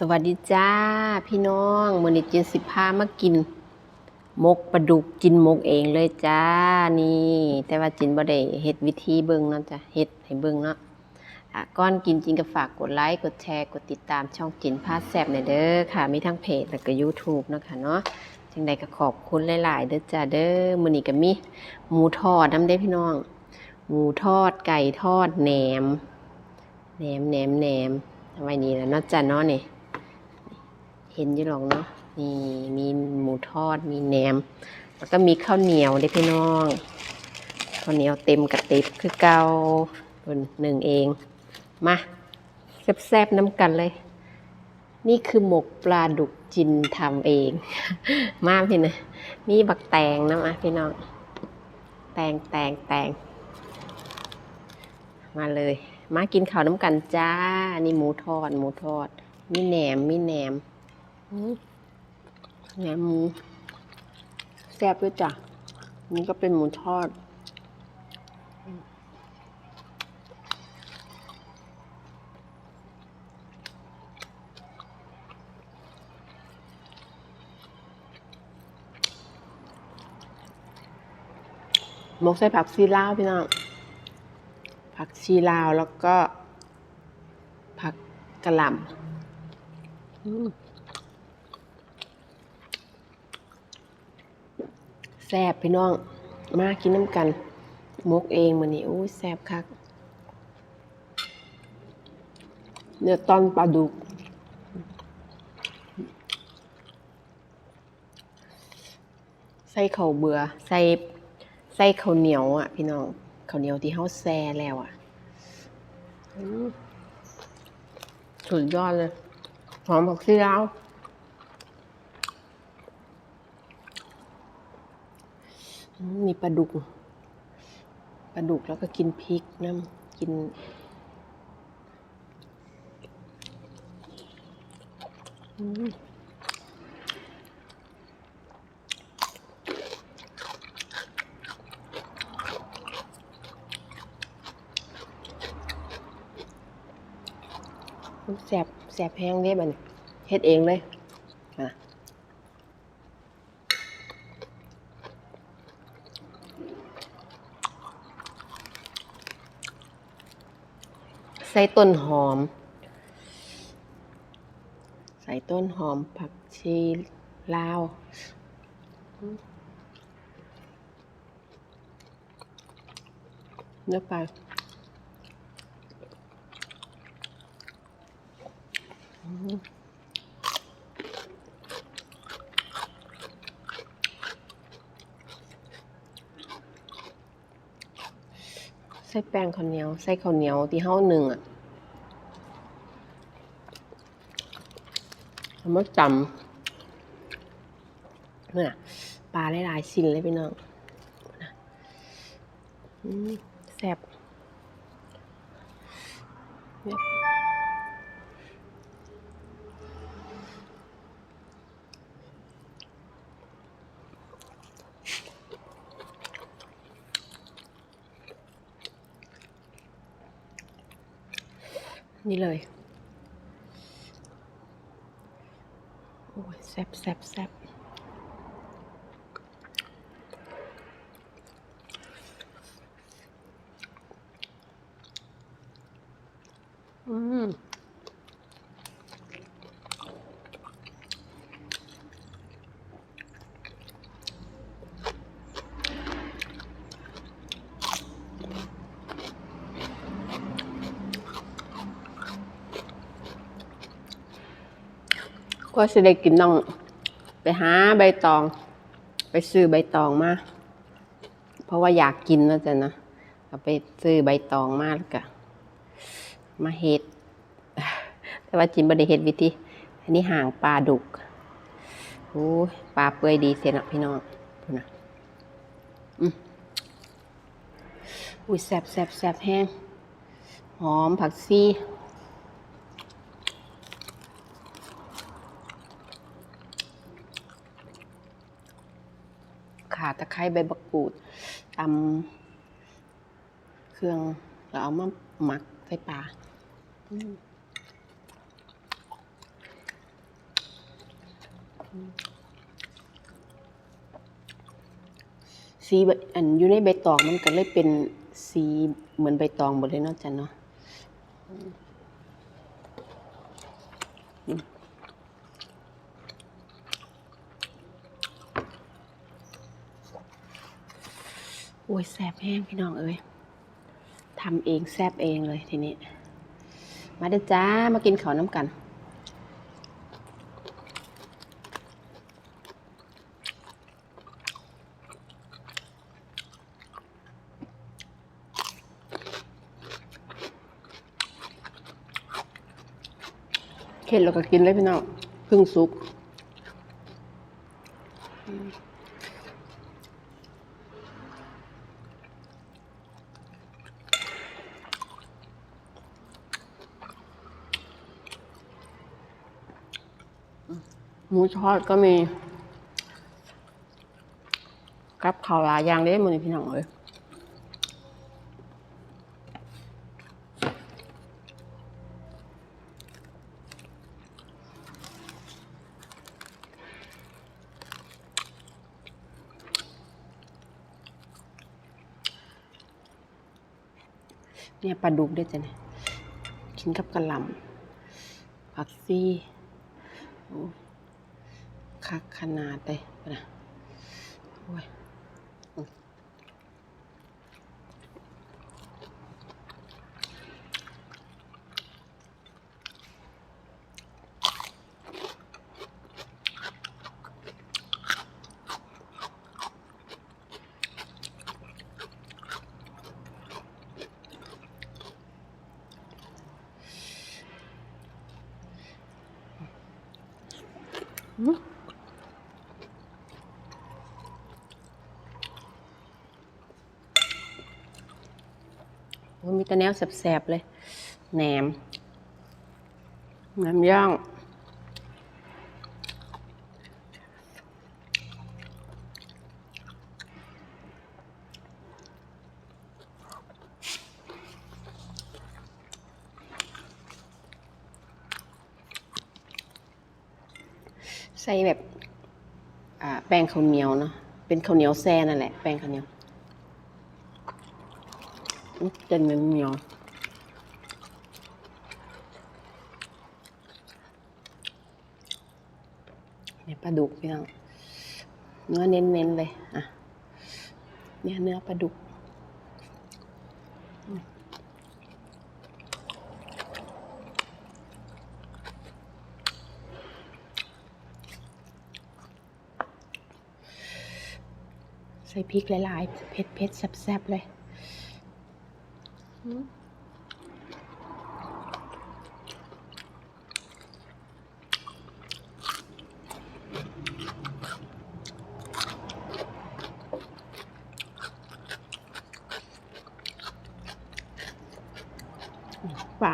สวัสดีจ้าพี่น้องมือนี้จินสิพามากินมกปลาดุกกินมกเองเลยจ้านี่ แต่ว่าจินบ่ได้เฮ็ดวิธีเบิ่งเนาะจ้ะเฮ็ดให้เบิ่งเนาะอะก่อนกินจินก็ฝากกดไลค์กดแชร์กดติดตามช่องจินพาแซบหน่อยเด้อค่ะ มีทั้งเพจแล้วก็ YouTube เนาะค่ะเนาะจังใดก็ขอบคุณหลาย ๆ เด้อจ้าเด้อมือนี้ก็มีหมูทอดน้ำเด้พี่น้อง หมูทอดไก่ทอดแหนมแหนมแหนมแหนมอาไว้นี่แล้วเนาะจ้ะเนาะนี่ เห็นอยู่หรอกเนาะนี่มีหมูทอดมีแหนม แล้วก็มีข้าวเหนียวเด้พี่น้องข้าวเหนียวเต็มกระติบคือเกาคนหนึ่งเอง มาแซ่บๆน้ำกันเลย นี่คือหมกปลาดุกจินทำเอง มาพี่นะนี่บักแตงนะมาพี่น้อง แตงแตงแตงมาเลย มากินข้าวน้ำกันจ้า นี่หมูทอด หมูทอด มีแหนม มีแหนม แหนมหมูแซ่บด้วยจ้ะนี่ก็เป็นหมูทอด หมกใส่ผักชีลาวพี่น้อง ผักชีลาวแล้วก็ผักกระหล่ำอืม แซ่บพี่น้อง มากินน้ำกันมกเองมันนี่โอ้ยแซ่บคักเนื้อตอนปลาดุก ใส่ข้าวเบื่อใส่ใส่ข้าวเหนียวอะ พี่น้องข้าวเหนียวที่เขาแซ่แล้วอะสุดยอดเลย หอมผักชีลาวอื มีปลาดุก ปลาดุกแล้วก็กินพริกน้ำกิน อืมแสบแสบแห้งเด้บัดนเฮ็ดเองเลยมา ใส่ต้นหอม ใส่ต้นหอมผักชีลาวเนื้อปลาใส่แป้งข้าวเหนียวใส่ข้าวเหนียวที่เฮาหนึ่งอะเอามาจำเนี่ยปลาหลายๆชิ้นเลยพี่น้องนแซ่บเนี่ย นี่เลย โอ้ยแซ่บแซ่บแซ่บอืม ก็จะได้กินต้อง ไปหาใบตอง ไปซื้อใบตองมา เพราะว่าอยากกินนะจ๊ะนะก็ไปซื้อใบตองมาแล้วก็มาเฮ็ด แต่ว่าจินบ่ได้เฮ็ดวิธี อันนี้ห่างปลาดุกโอ้ปลาเปื่อยดีเสียนะพี่น้องพูนะอืมอุ้ยแซบแซบแซบแห้ง หอมผักชีขา ตะไคร้ใบบักกูดตำเครื่องแล้วเอามาหมักใส่ปลาอืมสีแบอันอยู่ในใบตองมันก็เลยเป็นสีเหมือนใบตองหมดเลยเนาะจันเนาะ โอ้ยแซ่บแห้งพี่น้องเอ้ยทำเองแซ่บเองเลยทีนี้ มาเด้อจ้ามากินข้าวน้ำกันเข็ดแล้วก็กินเลยพี่น้องพึ่งซุป หมูทอดก็มี กับข้าวหลายอย่างเด้หมือนี้พี่น้องเอ้ยเนี่ยปลาดุกได้จ้ะเนี่ยกินกับกระลำผักซี่ คักขนาดเลยนะโอ้ยอืมโอ้ยมี แต่แนวแสบๆเลย แหนมแหนมย่างใส่แบบแป้งข้าวเหนียวเนาะเป็นข้าวเหนียวแซ่นั่นแหละแป้งข้าวเหนียว จะเหนียวเหนียวเนี่ยปลาดุกพี่น้องเนื้อเน้นๆเลยอะเนี่ยเนื้อปลาดุกใส่พริกหลายๆเผ็ดๆแซ่บๆเลย ปล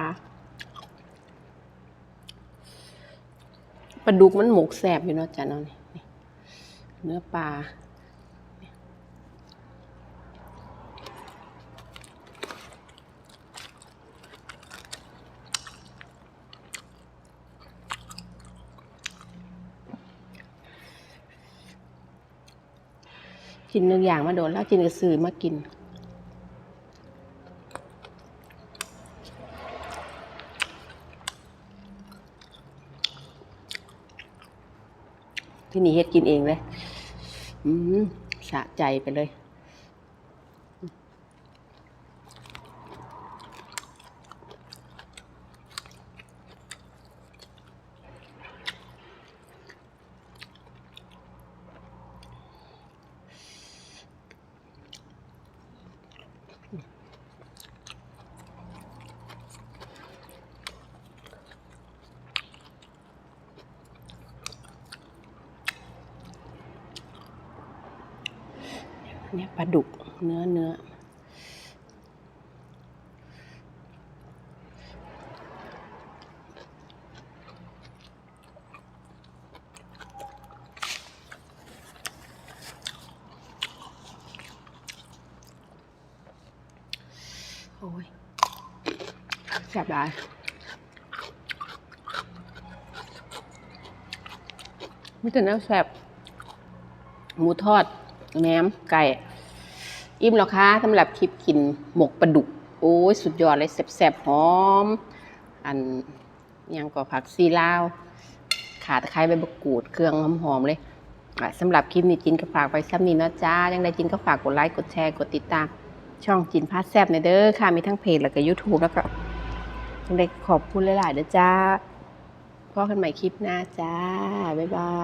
าปลาดุกมันหมกแสบอยู่เนาะจ้ะเนาะนี่เนื้อปลา กินหนึ่งอย่างมาโดนแล้วกินกระสือมากินที่นี่เฮ็ดกินเองเลย อืมสะใจไปเลย เนี่ยปลาดุกเนื้อเนื้อโอ้ยแซ่บได้อมีแต่เนื้อแซ่บหมูทอด แหนมไก่ อิ่มแล้วค่ะสำหรับคลิปกินหมกปลาดุก โอ้ยสุดยอดเลยแซ่บๆหอม อันยังก็ผักซีลาว ขาตะไคร้ใบมะกรูดเครื่องหอมๆเลยสำหรับคลิปนี้จินก็ฝากไว้ซ้ำนี้เนาะจ้ายังไงจินก็ฝากกดไลค์กดแชร์กดติดตาม ช่องจินพาแซบในอยเด้อค่ะมีทั้งเพจแล้วก็ YouTube แล้วก็ยังไงขอบคุณหลายๆเด้อจ้าพบกันใหม่คลิปหน้าจ้า บ๊ายบาย